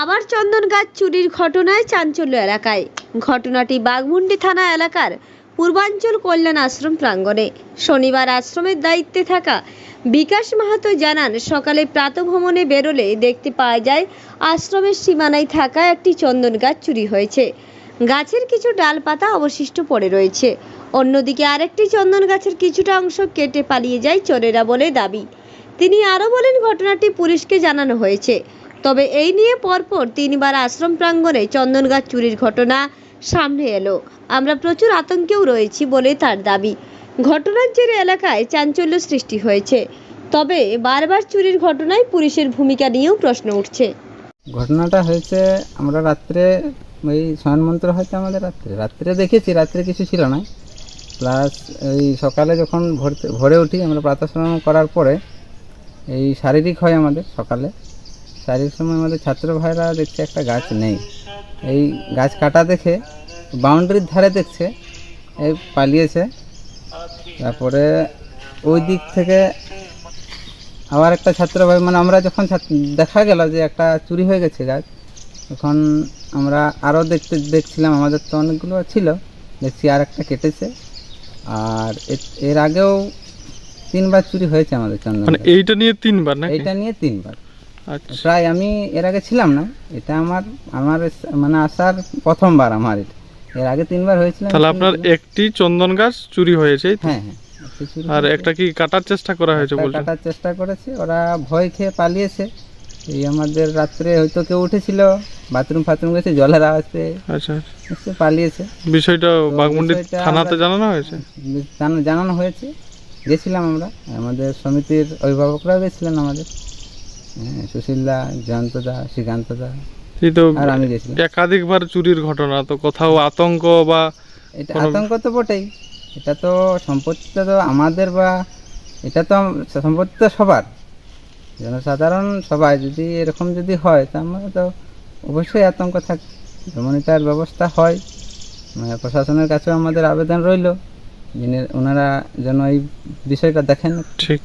আবার চন্দন গাছ চুরির ঘটনায় চাঞ্চল্য এলাকায়। ঘটনাটি বাগমুন্ডি থানা এলাকার পূর্বাঞ্চল কল্যাণ আশ্রম প্রাঙ্গণে। শনিবার আশ্রমের দায়িত্বে থাকা বিকাশ মাহাতো জানান, সকালে প্রাতভ্রমণে বেরোলে দেখতে পাওয়া যায়, আশ্রমের সীমানায় থাকা একটি চন্দন গাছ চুরি হয়েছে। গাছের কিছু ডালপাতা অবশিষ্ট পড়ে রয়েছে। অন্যদিকে আরেকটি চন্দন গাছের কিছুটা অংশ কেটে পালিয়ে যায় চোরেরা বলে দাবি। তিনি আরও বলেন, ঘটনাটি পুলিশকে জানানো হয়েছে। তবে এই নিয়ে পরপর তিনবার আশ্রম প্রাঙ্গণে চন্দন গাছ চুরির ঘটনা সামনে এলো। আমরা প্রচুর আতঙ্কেও রয়েছি বলে তার দাবি। ঘটনার জেরে এলাকায় চাঞ্চল্য সৃষ্টি হয়েছে। তবে বারবার চুরির ঘটনায় পুলিশের ভূমিকা নিয়েও প্রশ্ন উঠছে। ঘটনাটা হয়েছে, আমরা রাত্রে ওই শয়ন মন্ত্র হয়তো আমাদের রাত্রে। রাত্রে দেখেছি, রাত্রে কিছু ছিল না। প্লাস ওই সকালে যখন ভোরতে, ভোরে উঠি, আমরা প্রাতঃস্নান করার পরে এই শারীরিক হয় আমাদের সকালে। শারীরিক সময় আমাদের ছাত্র ভাইরা দেখছে একটা গাছ নেই। এই গাছ কাটা দেখে বাউন্ডারির ধারে দেখছে এই পালিয়েছে। তারপরে ওই দিক থেকে আবার একটা ছাত্র ভাই মানে আমরা যখন দেখা গেল যে একটা চুরি হয়ে গেছে গাছ তখন আমরা আরও দেখতে দেখছিলাম আমাদের তো অনেকগুলো ছিল দেখছি আর একটা কেটেছে। আর এর আগেও তিনবার চুরি হয়েছে আমাদের চন্দন মানে এইটা নিয়ে তিনবার না এইটা নিয়ে তিনবার। প্রায় আমি এর আগে ছিলাম না এটা আমার আমার মানে আসার প্রথমবার আমার এটা। এর আগে তিনবার হয়েছিল। তাহলে আপনার একটি চন্দন গাছ চুরি হয়েছে হ্যাঁ হ্যাঁ আর একটা কি কাটার চেষ্টা করা হয়েছে বলছেন? কাটার চেষ্টা করেছে ওরা ভয় খেয়ে পালিয়েছে। এই আমাদের রাত্রে হয়তো কেউ উঠেছিল বাথরুম ফাথরুম গেছে জলের আওয়াজ পেয়ে আচ্ছা পালিয়েছে। বিষয়টা বাগমুন্ডি থানাতে জানানো হয়েছে? জানা- জানানো হয়েছে গেছিলাম আমরা। আমাদের সমিতির অভিভাবকরাও গেছিলেন আমাদের। সুশীলদা জয়ন্তদা শ্রীকান্তদা। এই তো আর আমি গেছিলাম। একাধিকবার চুরির ঘটনা তো কোথাও আতঙ্ক বা এটা আতঙ্ক তো বটেই। এটা তো সম্পত্তিটা তো আমাদের বা এটা তো সম্পত্তি তো সবার। জনসাধারণ সবাই যদি এরকম যদি হয় তা আমরা তো অবশ্যই আতঙ্ক থাক। যেমন এটার ব্যবস্থা হয়। মানে প্রশাসনের কাছেও আমাদের আবেদন রইল। যিনি ওনারা যেন এই বিষয়টা দেখেন। ঠিক